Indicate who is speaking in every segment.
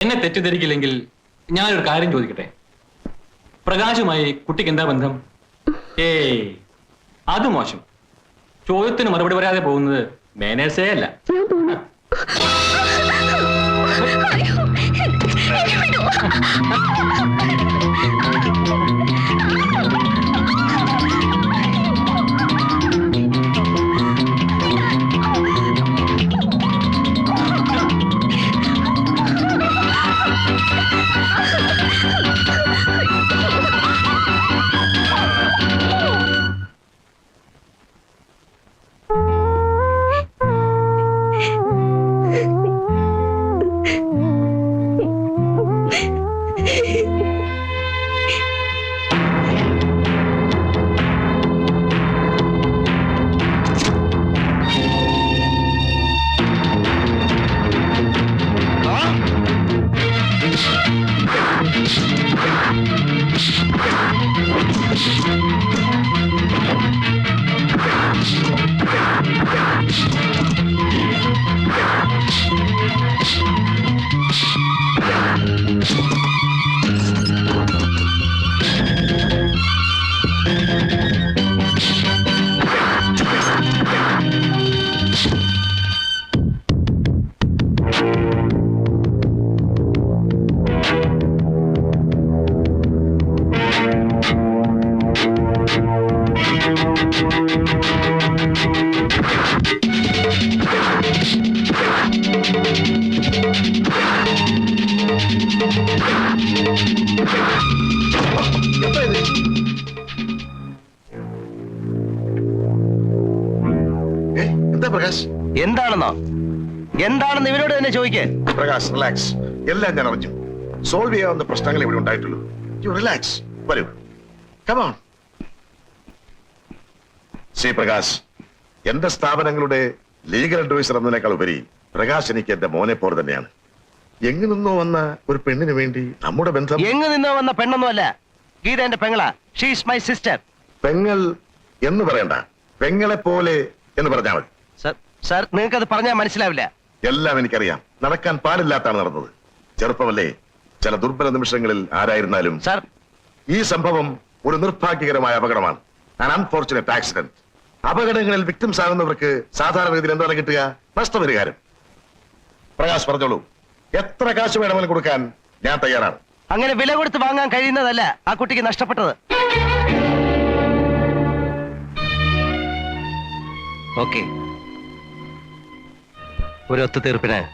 Speaker 1: എന്നെ തെറ്റിദ്ധരിക്കില്ലെങ്കിൽ ഞാനൊരു കാര്യം ചോദിക്കട്ടെ? പ്രകാശുമായി കുട്ടിക്ക് എന്താ ബന്ധം? ഏ അത് മോശം. ചോദ്യത്തിന് മറുപടി പറയാതെ പോകുന്നത് മാനേഴ്സേ അല്ല.
Speaker 2: അയ്യോ,
Speaker 3: എന്താണെന്നോ? എന്താണെന്ന് ഇവരോട് തന്നെ ചോദിക്കേ.
Speaker 4: പ്രകാശ് റിലാക്സ് എല്ലാം ഞാൻ അറിഞ്ഞു. സോൾവ് ചെയ്യാവുന്ന പ്രശ്നങ്ങൾ ഇവിടെ ഉണ്ടായിട്ടുള്ളൂ. യു റിലാക്സ് വരൂ. കമോൺ ശ്രീ പ്രകാശ് എന്റെ സ്ഥാപനങ്ങളുടെ ലീഗൽ അഡ്വൈസർ എന്നതിനേക്കാൾ ഉപരി പ്രകാശ് എനിക്ക് എന്റെ മോനെ പോലെ തന്നെയാണ്. എങ്ങു നിന്നോ വന്ന ഒരു പെണ്ണിന് വേണ്ടി നമ്മുടെ ബന്ധം
Speaker 3: എങ്ങു നിന്നോ വന്ന പെണ്ണൊന്നുമല്ല. ഗീത എന്റെ പെങ്ങളാ. ഷീസ് മൈ സിസ്റ്റർ
Speaker 4: പെങ്ങൾ എന്ന് പറയണ്ട. പെങ്ങളെ പോലെ എന്ന് പറഞ്ഞാൽ മതി.
Speaker 3: സർ നിങ്ങൾക്ക് അത് പറഞ്ഞാൽ മനസ്സിലാവില്ല.
Speaker 4: എല്ലാം എനിക്കറിയാം. നടക്കാൻ പാടില്ലാത്താണ് നടന്നത്. ചെറുപ്പമല്ലേ ചില ദുർബല നിമിഷങ്ങളിൽ ആരായിരുന്നാലും
Speaker 3: സാർ.
Speaker 4: ഈ സംഭവം ഒരു നിർഭാഗ്യകരമായ അപകടമാണ്. അൺഫോർച്ചുനേറ്റ് ആക്സിഡന്റ് അപകടങ്ങളിൽ വിക്ടിംസ് ആകുന്നവർക്ക് സാധാരണ രീതിയിൽ എന്താണ് കിട്ടുക? നഷ്ടപരിഹാരം. പ്രകാശ് പറഞ്ഞോളൂ. എത്ര കാശ് വേണമെങ്കിലും കൊടുക്കാൻ ഞാൻ തയ്യാറാണ്.
Speaker 3: അങ്ങനെ വില കൊടുത്ത് വാങ്ങാൻ കഴിയുന്നതല്ല ആ കുട്ടിക്ക് നഷ്ടപ്പെട്ടത്. ഓക്കെ ഒരു ഒത്തുതീർപ്പിന്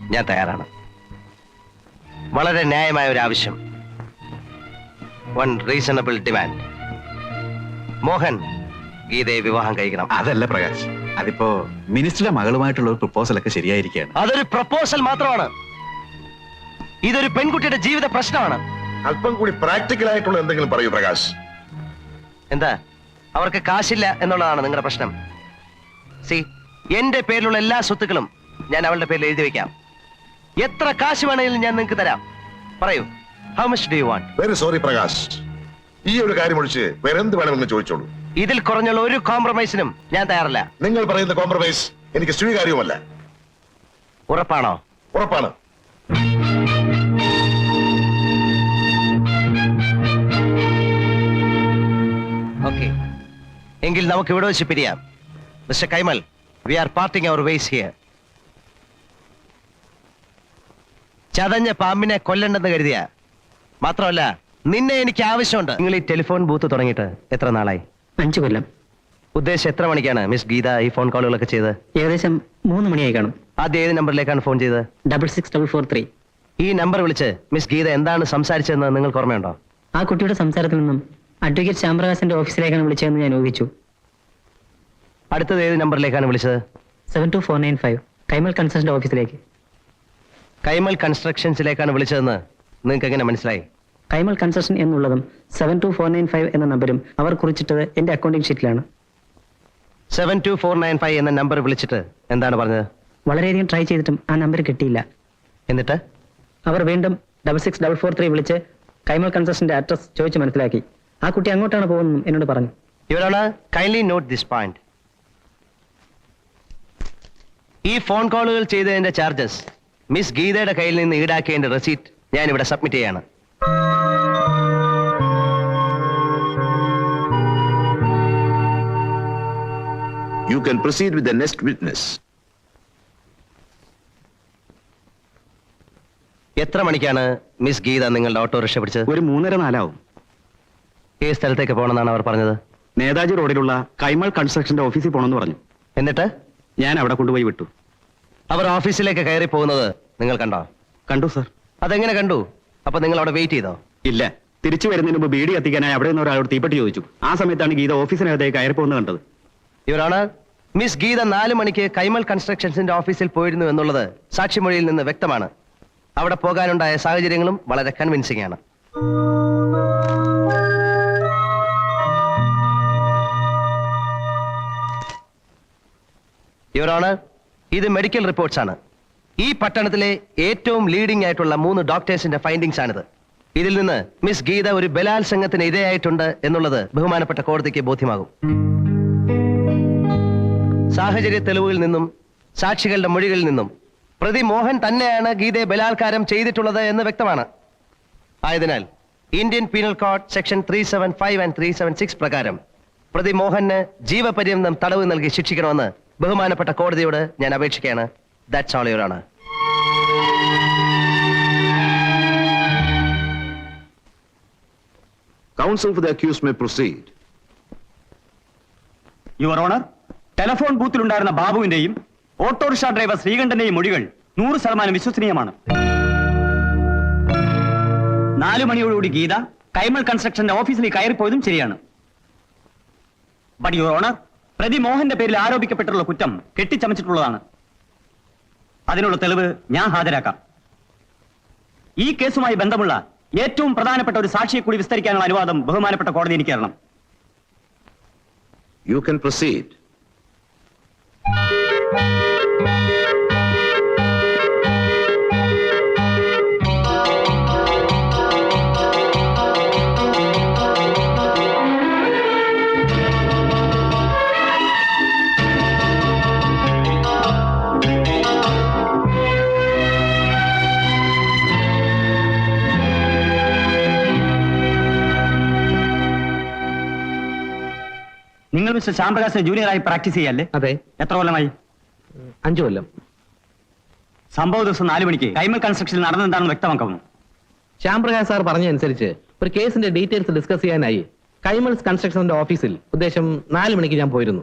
Speaker 3: ഞാൻ തയ്യാറാണ്. വളരെ ന്യായമായ ഒരു ആവശ്യം. വൺ റീസണബിൾ ഡിമാൻഡ് മോഹൻ ഗീതയെ വിവാഹം കഴിക്കണം.
Speaker 5: അതല്ല പ്രകാശ് അതിപ്പോ മിനിസ്റ്ററുടെ മകളുമായിട്ടുള്ള ഒരു പ്രപ്പോസൽ ഒക്കെ ശരിയായിരിക്കുകയാണ്.
Speaker 3: അതൊരു പ്രപ്പോസൽ മാത്രമാണ്. ഇതൊരു പെൺകുട്ടിയുടെ ജീവിത പ്രശ്നമാണ്.
Speaker 4: അല്പം കൂടി പ്രാക്ടിക്കൽ ആയിട്ടുള്ള എന്തെങ്കിലും പറയൂ പ്രകാശ്.
Speaker 3: എന്താ? അവർക്ക് കാശില്ല എന്നുള്ളതാണ് നിങ്ങളുടെ പ്രശ്നം. സി എന്റെ പേരിലുള്ള എല്ലാ സ്വത്തുക്കളും ഞാൻ അവളുടെ പേരിൽ എഴുതി വെക്കാം. എത്ര കാശ് വേണമെങ്കിലും ഞാൻ നിങ്ങൾക്ക് തരാം. പറയൂ how much do you want
Speaker 4: very sorry Prakash ഈ ഒരു കാര്യം ഒഴിച്ച് വേറെ എന്ത് വേണമെന്ന് ചോദിച്ചോളൂ.
Speaker 3: ഇതിൽ കുറഞ്ഞുള്ള ഒരു കോംപ്രമൈസിനും ഞാൻ തയ്യാറല്ല.
Speaker 4: നിങ്ങൾ പറയുന്ന കോംപ്രമൈസ് എനിക്ക് സ്വീകാര്യവുമല്ല.
Speaker 3: ഉറപ്പാണോ?
Speaker 4: ഉറപ്പാണ്.
Speaker 3: ഓക്കെ എങ്കിൽ നമുക്ക് ഇവിടെ വെച്ച് പിരിയാം. Mister Kaimal we are parting our ways here ചതഞ്ഞ പാമ്പിനെ കൊല്ലണ്ടെന്ന് കരുതിയ. മാത്രമല്ല നിന്നെ എനിക്ക് ആവശ്യമുണ്ട്. നിങ്ങൾ ഈ ടെലിഫോൺ ബൂത്ത് തുടങ്ങിയിട്ട് എത്ര നാളായി?
Speaker 6: അഞ്ചു കൊല്ലം.
Speaker 3: ഉദ്ദേശം എത്ര മണിക്കാണ് മിസ് ഗീത ഈ ഫോൺ കോളുകളൊക്കെ ചെയ്ത്
Speaker 6: ഏകദേശം മൂന്ന് മണിയായി കാണും.
Speaker 3: ആദ്യം ഏത് നമ്പറിലേക്കാണ് ഫോൺ ചെയ്തത്?
Speaker 6: Double six double four three.
Speaker 3: ഈ നമ്പർ വിളിച്ച് മിസ് ഗീത എന്താണ് സംസാരിച്ചതെന്ന് നിങ്ങൾക്ക് ഓർമ്മയുണ്ടോ?
Speaker 6: ആ കുട്ടിയുടെ സംസാരത്തിൽ നിന്നും അഡ്വക്കേറ്റ് ശ്യാംപ്രകാശിന്റെ ഓഫീസിലേക്കാണ് വിളിച്ചതെന്ന് ഞാൻ ഊഹിച്ചു.
Speaker 3: അടുത്തത് ഏത് നമ്പറിലേക്കാണ് വിളിച്ചത്?
Speaker 6: Seven two four nine five Kaimal consultant ഓഫീസിലേക്ക്.
Speaker 3: കൈമൽ കൺസ്ട്രക്ഷൻസിലേക്കാണ് വിളിച്ചതെന്ന് നിങ്ങൾക്ക് എങ്ങനെ മനസ്സിലായി?
Speaker 6: കൈമൽ കൺസ്ട്രക്ഷൻ എന്നുള്ളതും seven two four nine five എന്ന നമ്പരും അവർ കുറിച്ചിട്ടത് എന്റെ accounting ഷീറ്റിലാണ്
Speaker 3: seven two four nine five എന്ന നമ്പർ വിളിച്ചിട്ട് എന്താണ് പറഞ്ഞത്?
Speaker 6: വളരെയധികം ട്രൈ ചെയ്തിട്ടും ആ നമ്പർ കിട്ടിയില്ല.
Speaker 3: എന്നിട്ട്?
Speaker 6: അവർ വീണ്ടും double six double four three വിളിച്ച് കൈമൽ കൺസ്ട്രക്ഷന്റെ അഡ്രസ് ചോദിച്ച് മനസ്സിലാക്കി. ആ കുട്ടി അങ്ങോട്ടാണ് പോകുന്നതെന്നും എന്നോട് പറഞ്ഞു.
Speaker 3: ഇവരാണ് കൈൻഡ്ലി നോട്ട് ദിസ് പോയിന്റ് ഈ ഫോൺ കോളുകൾ ചെയ്തതിന്റെ ചാർജസ് മിസ് ഗീതയുടെ കയ്യിൽ നിന്ന് ഈടാക്കേണ്ട റെസീറ്റ് ഞാൻ ഇവിടെ സബ്മിറ്റ് ചെയ്യാണ്.
Speaker 5: You can proceed with the next witness.
Speaker 3: എത്ര മണിക്കാണ് മിസ് ഗീത നിങ്ങളുടെ ഓട്ടോറിക്ഷ പിടിച്ചത്?
Speaker 7: ഒരു മൂന്നര നാലാവും.
Speaker 3: ഏത് സ്ഥലത്തേക്ക് പോകണമെന്നാണ് അവർ പറഞ്ഞത്.
Speaker 7: നേതാജി റോഡിലുള്ള കൈമൾ കൺസ്ട്രക്ഷന്റെ ഓഫീസിൽ പോകണമെന്ന് പറഞ്ഞു.
Speaker 3: എന്നിട്ട്?
Speaker 7: ഞാൻ അവിടെ കൊണ്ടുപോയി വിട്ടു.
Speaker 3: അവർ ഓഫീസിലേക്ക് കയറി പോകുന്നത് നിങ്ങൾ കണ്ടോ?
Speaker 7: കണ്ടു സർ.
Speaker 3: അതെങ്ങനെ കണ്ടു? അപ്പൊ നിങ്ങൾ അവിടെ വെയിറ്റ് ചെയ്തോ?
Speaker 7: ഇല്ല. തിരിച്ചു വരുന്നതിന് മുമ്പ് ബീഡി കത്തിക്കാനായി അവിടെ നിന്ന് ഒരാളോട് തീപ്പെട്ടി ചോദിച്ചു. ആ സമയത്താണ് ഗീത ഓഫീസിനകത്തേക്ക് കയറി പോകുന്നത് കണ്ടത്.
Speaker 3: ഇവരാണ് മിസ് ഗീത നാല് മണിക്ക് കൈമൽ കൺസ്ട്രക്ഷൻസിന്റെ ഓഫീസിൽ പോയിരുന്നു എന്നുള്ളത് സാക്ഷിമൊഴിയിൽ നിന്ന് വ്യക്തമാണ്. അവിടെ പോകാനുണ്ടായ സാഹചര്യങ്ങളും വളരെ കൺവിൻസിംഗ് ആണ്. ഇവരാണ് ഇത് മെഡിക്കൽ റിപ്പോർട്ട്സ് ആണ്. ഈ പട്ടണത്തിലെ ഏറ്റവും ലീഡിംഗ് ആയിട്ടുള്ള മൂന്ന് ഡോക്ടേഴ്സിന്റെ ഫൈൻഡിങ്സ് ആണിത്. ഇതിൽ നിന്ന് മിസ് ഗീത ഒരു ബലാത്സംഗത്തിന് ഇരയായിട്ടുണ്ട് എന്നുള്ളത് ബഹുമാനപ്പെട്ട കോടതിക്ക് ബോധ്യമാകും. സാഹചര്യ തെളിവുകളിൽ നിന്നും സാക്ഷികളുടെ മൊഴികളിൽ നിന്നും പ്രതി മോഹൻ തന്നെയാണ് ഗീതയെ ബലാത്കാരം ചെയ്തിട്ടുള്ളത് എന്ന് വ്യക്തമാണ്. ആയതിനാൽ Indian Penal Code section three seven five and three seven six പ്രകാരം പ്രതി മോഹന് ജീവപര്യന്തം തടവ് നൽകി ശിക്ഷിക്കണമെന്ന് ബഹുമാനപ്പെട്ട കോടതിയോട് ഞാൻ അപേക്ഷിക്കുകയാണ്. That's all your honour
Speaker 5: Counsel for the accused may proceed.
Speaker 8: Your honour telephone ബൂത്തിലുണ്ടായിരുന്ന ബാബുവിന്റെയും ഓട്ടോറിക്ഷ ഡ്രൈവർ ശ്രീകണ്ഠന്റെയും മൊഴികൾ നൂറ് ശതമാനം വിശ്വസനീയമാണ്. നാലു മണിയോടുകൂടി ഗീത കൈമൾ കൺസ്ട്രക്ഷന്റെ ഓഫീസിലേക്ക് കയറിപ്പോയതും ശരിയാണ്. ബട്ട് യുവർ ഓണർ പ്രതി മോഹന്റെ പേരിൽ ആരോപിക്കപ്പെട്ടിട്ടുള്ള കുറ്റം കെട്ടിച്ചമച്ചിട്ടുള്ളതാണ്. അതിനുള്ള തെളിവ് ഞാൻ ഹാജരാക്കാം. ഈ കേസുമായി ബന്ധമുള്ള ഏറ്റവും പ്രധാനപ്പെട്ട ഒരു സാക്ഷിയെ കൂടി വിസ്തരിക്കാനുള്ള അനുവാദം ബഹുമാനപ്പെട്ട കോടതി എനിക്ക് തരണം.
Speaker 5: You can proceed.
Speaker 8: മിസ്റ്റർ ശ്യാംപ്രകാശിനെ ജൂനിയറായി പ്രാക്ടീസ് ചെയ്യല്ലേ?
Speaker 9: അതെ.
Speaker 8: എത്ര കൊല്ലമായി?
Speaker 9: അഞ്ചു കൊല്ലം.
Speaker 8: സംഭവ ദിവസം നാലു മണിക്ക് കൈമൽ കൺസ്ട്രക്ഷനിൽ നടന്നെന്താണെന്ന് വ്യക്തമാക്കുന്നു
Speaker 9: ശ്യാംപ്രകാശ് സാർ പറഞ്ഞതനുസരിച്ച് ഒരു കേസിന്റെ ഡീറ്റെയിൽസ് ഡിസ്കസ് ചെയ്യാനായി കൈമൽസ് കൺസ്ട്രക്ഷന്റെ ഓഫീസിൽ ഉദ്ദേശം നാല് മണിക്ക് ഞാൻ പോയിരുന്നു.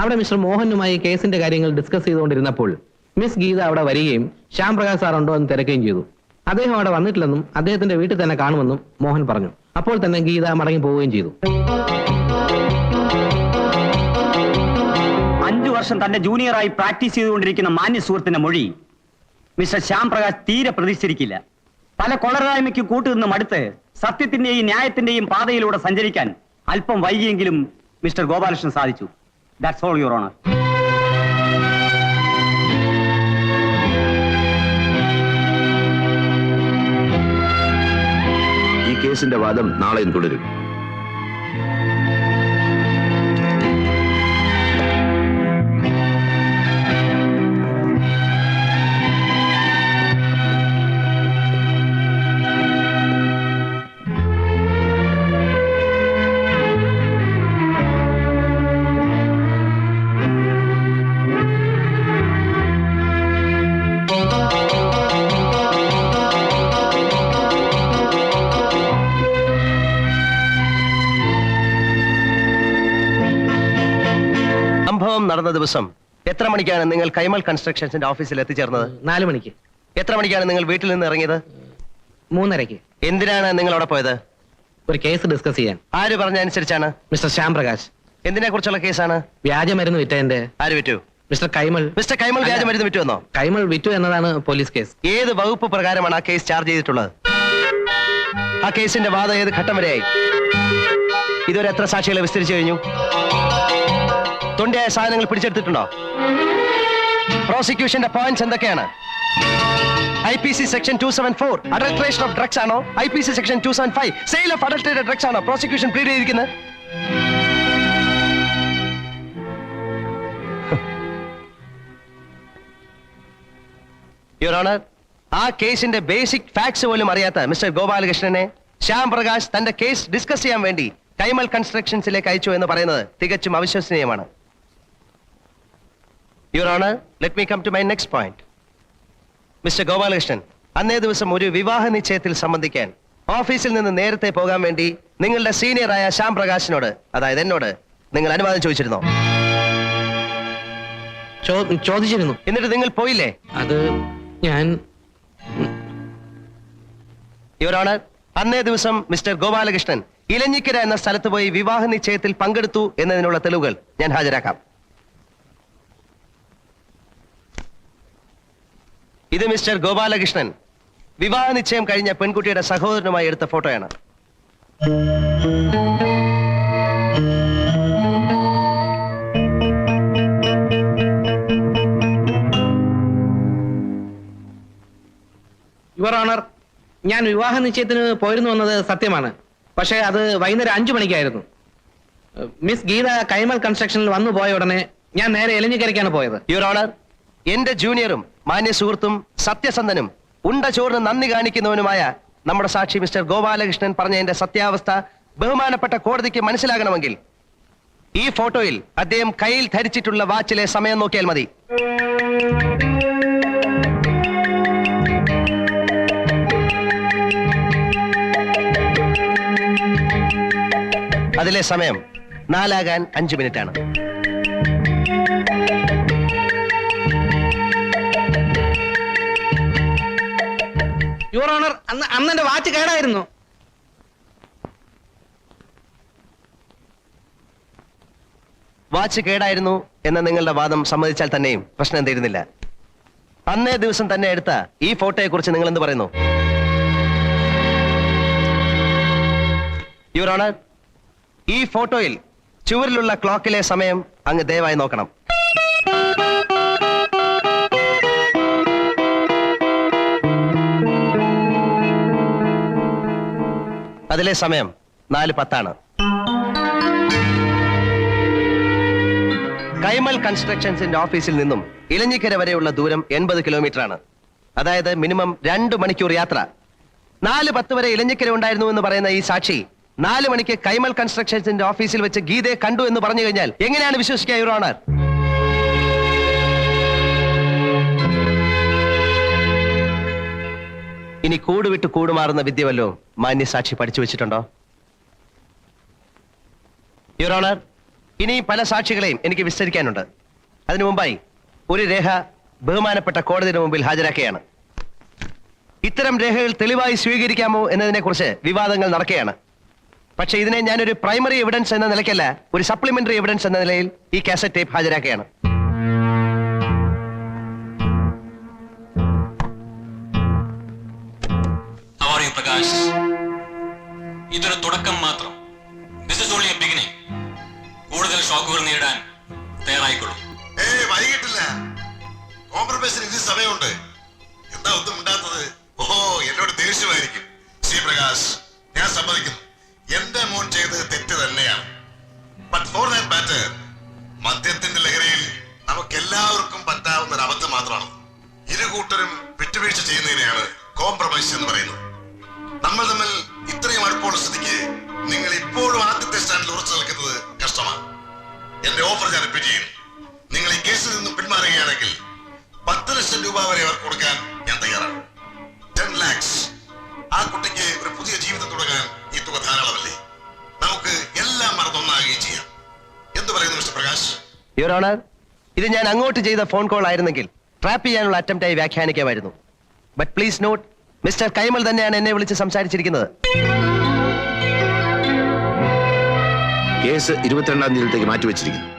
Speaker 9: അവിടെ മിസ്റ്റർ മോഹനുമായി കേസിന്റെ കാര്യങ്ങൾ ഡിസ്കസ് ചെയ്തുകൊണ്ടിരുന്നപ്പോൾ മിസ് ഗീത അവിടെ വരികയും ശ്യാംപ്രകാശ് സാർ ഉണ്ടോ എന്ന് തിരക്കുകയും ചെയ്തു. അദ്ദേഹം അവിടെ വന്നിട്ടില്ലെന്നും അദ്ദേഹത്തിന്റെ വീട്ടിൽ തന്നെ കാണുമെന്നും മോഹൻ പറഞ്ഞു. അപ്പോൾ തന്നെ ഗീത മടങ്ങി പോവുകയും ചെയ്തു.
Speaker 8: വർഷം തന്റെ ജൂനിയറായി പ്രാക്ടീസ് ചെയ്തുകൊണ്ടിരിക്കുന്ന മാന്യ സുഹൃത്തിന്റെ മൊഴി മിസ്റ്റർ ശ്യാം പ്രകാശ് തീരെ പ്രതീക്ഷിച്ചിരിക്കില്ല പല കൊള്ളരായ്മയ്ക്ക് കൂട്ടുനിന്ന് മടുത്ത് സത്യത്തിന്റെയും ന്യായത്തിന്റെയും പാതയിലൂടെ സഞ്ചരിക്കാൻ അല്പം വൈകിയെങ്കിലും മിസ്റ്റർ ഗോപാലകൃഷ്ണൻ സാധിച്ചു. ദാറ്റ്സ് ഓൾ യുവർ ഓണർ
Speaker 5: ഈ കേസിന്റെ വാദം നാളെയും തുടരും.
Speaker 3: സംഭവം നടന്ന ദിവസം എത്ര മണിക്കാണ് നിങ്ങൾ കൈമൾ കൺസ്ട്രക്ഷൻസിന്റെ ഓഫീസിൽ എത്തിച്ചേർന്നത്?
Speaker 9: നാല് മണിക്ക്.
Speaker 3: എത്ര മണിക്കാണ് നിങ്ങൾ വീട്ടിൽ നിന്ന് ഇറങ്ങിയത്?
Speaker 9: മൂന്നരയ്ക്ക്.
Speaker 3: എന്തിനാണ് നിങ്ങൾ അവിടെ പോയത്?
Speaker 9: ഒരു കേസ് ഡിസ്കസ് ചെയ്യാൻ.
Speaker 3: ആര് പറഞ്ഞ അനുസരിച്ചാണ്
Speaker 9: മിസ്റ്റർ ശ്യാം പ്രകാശ്
Speaker 3: എന്തിനെ കുറിച്ചുള്ള കേസാണ്?
Speaker 9: വ്യാജമരുന്ന് വിറ്റതിന്റെ.
Speaker 3: ആര് വിറ്റു?
Speaker 9: മിസ്റ്റർ കൈമൾ.
Speaker 3: മിസ്റ്റർ കൈമൾ വ്യാജമരുന്ന് വിറ്റു വിറ്റുവന്നോ?
Speaker 9: കൈമൾ വിറ്റു എന്നതാണ് പോലീസ് കേസ്.
Speaker 3: ഏത് വകുപ്പ് പ്രകാരമാണ് ആ കേസ് ചാർജ് ചെയ്തിട്ടുള്ളത്? ആ കേസിന്റെ വാദം ഏത് ഘട്ടം വരെയായി? ഇതുവരെ എത്ര സാക്ഷികളെ വിസ്തരിച്ചു കഴിഞ്ഞു? തൊണ്ടിയായ സാധനങ്ങൾ പിടിച്ചെടുത്തിട്ടുണ്ടോ? പ്രോസിക്യൂഷന്റെ പോയിന്റ്സ് എന്തൊക്കെയാണ്? I P C section two seven four adulteration of drugs ആണോ? I P C section two seven five sale of adulterated drugs ആണോ? പ്രോസിക്യൂഷൻ പ്ലീഡ് ചെയ്തിരിക്കുന്നത് യുവർ ഓണർ ആ കേസിന്റെ ബേസിക് ഫാക്ട്സ് പോലും അറിയാത്ത മിസ്റ്റർ ഗോപാലകൃഷ്ണനെ ശ്യാം പ്രകാശ് തന്റെ കേസ് ഡിസ്കസ് ചെയ്യാൻ വേണ്ടി കൈമൽ കൺസ്ട്രക്ഷൻസിലേക്ക് അയച്ചു എന്ന് പറയുന്നത് തികച്ചും അവിശ്വസനീയമാണ്. Your honour let me come to my next point mister Gopalakrishnan അന്നേ ദിവസം ഒരു വിവാഹ നിശ്ചയത്തിൽ സംബന്ധിക്കാൻ ഓഫീസിൽ നിന്ന് നേരത്തെ പോകാൻ വേണ്ടി നിങ്ങളുടെ സീനിയറായ ശ്യാം പ്രകാശിനോട് അതായത് എന്നോട് നിങ്ങൾ അനുവാദം ചോദിച്ചിരുന്നോ?
Speaker 9: ചോ- ചോദിച്ചിരുന്നു.
Speaker 3: എന്നിട്ട് നിങ്ങൾ പോയില്ലേ?
Speaker 9: അത് ഞാൻ
Speaker 3: യുവർ ഓണർ അന്നേ ദിവസം മിസ്റ്റർ ഗോപാലകൃഷ്ണൻ ഇലഞ്ഞിക്കര എന്ന സ്ഥലത്ത് പോയി വിവാഹ നിശ്ചയത്തിൽ പങ്കെടുത്തു എന്നതിനുള്ള തെളിവുകൾ ഞാൻ ഹാജരാക്കാം. ഇത് മിസ്റ്റർ ഗോപാലകൃഷ്ണൻ. വിവാഹ നിശ്ചയം കഴിഞ്ഞ പെൺകുട്ടിയുടെ സഹോദരനുമായി എടുത്ത ഫോട്ടോയാണ്.
Speaker 9: യുവർ ഓണർ ഞാൻ വിവാഹ നിശ്ചയത്തിന് പോയിരുന്നു എന്നത് സത്യമാണ്. പക്ഷേ അത് വൈകുന്നേരം അഞ്ചു മണിക്കായിരുന്നു. മിസ് ഗീത കൈമൽ കൺസ്ട്രക്ഷനിൽ വന്നു പോയ ഉടനെ ഞാൻ നേരെ എലിഞ്ഞിക്കരയ്ക്കാണ് പോയത്.
Speaker 3: യുവർ ഓണർ എന്റെ ജൂനിയറും മാന്യ സുഹൃത്തും സത്യസന്ധനും ഉണ്ട ചോറിന് നന്ദി കാണിക്കുന്നവനുമായ നമ്മുടെ സാക്ഷി മിസ്റ്റർ ഗോപാലകൃഷ്ണൻ പറഞ്ഞതിന്റെ സത്യാവസ്ഥ ബഹുമാനപ്പെട്ട കോടതിക്ക് മനസ്സിലാകണമെങ്കിൽ ഈ ഫോട്ടോയിൽ അദ്ദേഹം കയ്യിൽ ധരിച്ചിട്ടുള്ള വാച്ചിലെ സമയം നോക്കിയാൽ മതി. അതിലെ സമയം നാലാകാൻ അഞ്ചു മിനിറ്റ്
Speaker 9: യുവർ ഓണർ അന്ന് അന്ന് എന്റെ വാച്ച് കേടായിരുന്നു.
Speaker 3: വാച്ച് കേടായിരുന്നു എന്ന നിങ്ങളുടെ വാദം സമ്മതിച്ചാൽ തന്നെയും പ്രശ്നം തീരുന്നില്ല. അന്നേ ദിവസം തന്നെ എടുത്ത ഈ ഫോട്ടോയെ കുറിച്ച് നിങ്ങൾ എന്ത് പറയുന്നു? യുവർ ഓണർ ഈ ഫോട്ടോയിൽ ചുവരിലുള്ള ക്ലോക്കിലെ സമയം അങ്ങ് ദയവായി നോക്കണം. അതിലെ സമയം. നാല് പത്താണ്. കൈമൽ കൺസ്ട്രക്ഷൻസിന്റെ ഓഫീസിൽ നിന്നും ഇലഞ്ഞിക്കര വരെയുള്ള ദൂരം എൺപത് കിലോമീറ്റർ ആണ് അതായത് മിനിമം രണ്ട് മണിക്കൂർ യാത്ര. നാല് പത്ത് വരെ ഇലഞ്ഞിക്കര ഉണ്ടായിരുന്നു എന്ന് പറയുന്ന ഈ സാക്ഷി നാല് മണിക്ക് കൈമൽ കൺസ്ട്രക്ഷൻസിന്റെ ഓഫീസിൽ വെച്ച് ഗീതയെ കണ്ടു എന്ന് പറഞ്ഞു കഴിഞ്ഞാൽ എങ്ങനെയാണ് വിശ്വസിക്കുക യുവർ ഓണർ ഇനി കൂട് വിട്ട് കൂടുമാറുന്ന വിദ്യ വല്ലോ മാന്യസാക്ഷി പഠിച്ചു വെച്ചിട്ടുണ്ടോ? യുവർ ഓണർ ഇനി പല സാക്ഷികളെയും എനിക്ക് വിസ്തരിക്കാനുണ്ട്. അതിനു മുമ്പായി ഒരു രേഖ ബഹുമാനപ്പെട്ട കോടതിയുടെ മുമ്പിൽ ഹാജരാക്കുകയാണ്. ഇത്തരം രേഖകൾ തെളിവായി സ്വീകരിക്കാമോ എന്നതിനെക്കുറിച്ച് വിവാദങ്ങൾ നടക്കുകയാണ്. പക്ഷേ ഇതിനെ ഞാനൊരു പ്രൈമറി എവിഡൻസ് എന്ന നിലയ്ക്കല്ല ഒരു സപ്ലിമെന്ററി എവിഡൻസ് എന്ന നിലയിൽ ഈ കാസറ്റ് ടേപ്പ് ഹാജരാക്കുകയാണ്.
Speaker 1: തുടക്കം മാത്രം. This is only a beginning കൂടുതൽ ഷോക്കുകൾ നേടാൻ തയ്യാറായിക്കൊള്ളൂ.
Speaker 4: ഏയ് വൈകിട്ടില്ല. കോംപ്രമൈസിന് ഇതിന് സമയമുണ്ട്. എന്താ ഒന്നും ഉണ്ടാത്തത് ഓഹോ എന്നോട് ദേഷ്യമായിരിക്കും. ശ്രീ പ്രകാശ് ഞാൻ സമ്മതിക്കുന്നു. എന്റെ മോൻ ചെയ്തത് തെറ്റ് തന്നെയാണ്. ബട്ട് ഫോർ ദാറ്റ് മാറ്റർ മദ്യത്തിന്റെ ലഹരിയിൽ നമുക്ക് എല്ലാവർക്കും പറ്റാവുന്ന ഒരു അബദ്ധം മാത്രമാണ്. ഇരു കൂട്ടരും വിട്ടുവീഴ്ച ചെയ്യുന്നതിനെയാണ് കോംപ്രമൈസ് എന്ന് പറയുന്നത്. നമ്മൾ തമ്മിൽ ഇത്രയും അടുപ്പമുള്ള സ്ഥിതിക്ക് നിങ്ങൾ ഇപ്പോഴും ആദ്യത്തെ സ്റ്റാൻഡിൽ ഉറച്ചു നിൽക്കുന്നത് കഷ്ടമാണ്. എന്റെ ഓഫർ ഞാൻ റിപ്പീറ്റ് ചെയ്യുന്നു നിങ്ങൾ ഈ കേസിൽ നിന്ന് പിന്മാറുകയാണെങ്കിൽ പത്ത് ലക്ഷം രൂപ വരെ അവർ കൊടുക്കാൻ ഞാൻ തയ്യാറാണ്. ടെൻ ലാക്സ് ആ കുട്ടിക്ക് ഒരു പുതിയ ജീവിതം തുടങ്ങാൻ ഈ തുക ധാരാളമല്ലേ? നമുക്ക് എല്ലാം മറന്നൊന്നാകുകയും ചെയ്യാം. എന്ത് പറയുന്നു മിസ്റ്റർ പ്രകാശ്?
Speaker 3: യുവർ ഓണർ ഇത് ഞാൻ അങ്ങോട്ട് ചെയ്ത ഫോൺ കോൾ ആയിരുന്നെങ്കിൽ ട്രാപ്പ് ചെയ്യാനുള്ള അറ്റംപ്റ്റായി വ്യാഖ്യാനിക്കാമായിരുന്നു. But please note mister Kaimal തന്നെയാണ് എന്നെ വിളിച്ച് സംസാരിച്ചിരിക്കുന്നത്.
Speaker 5: കേസ് ഇരുപത്തിരണ്ടാം തീയതിയിലേക്ക് മാറ്റിവെച്ചിരിക്കുന്നു.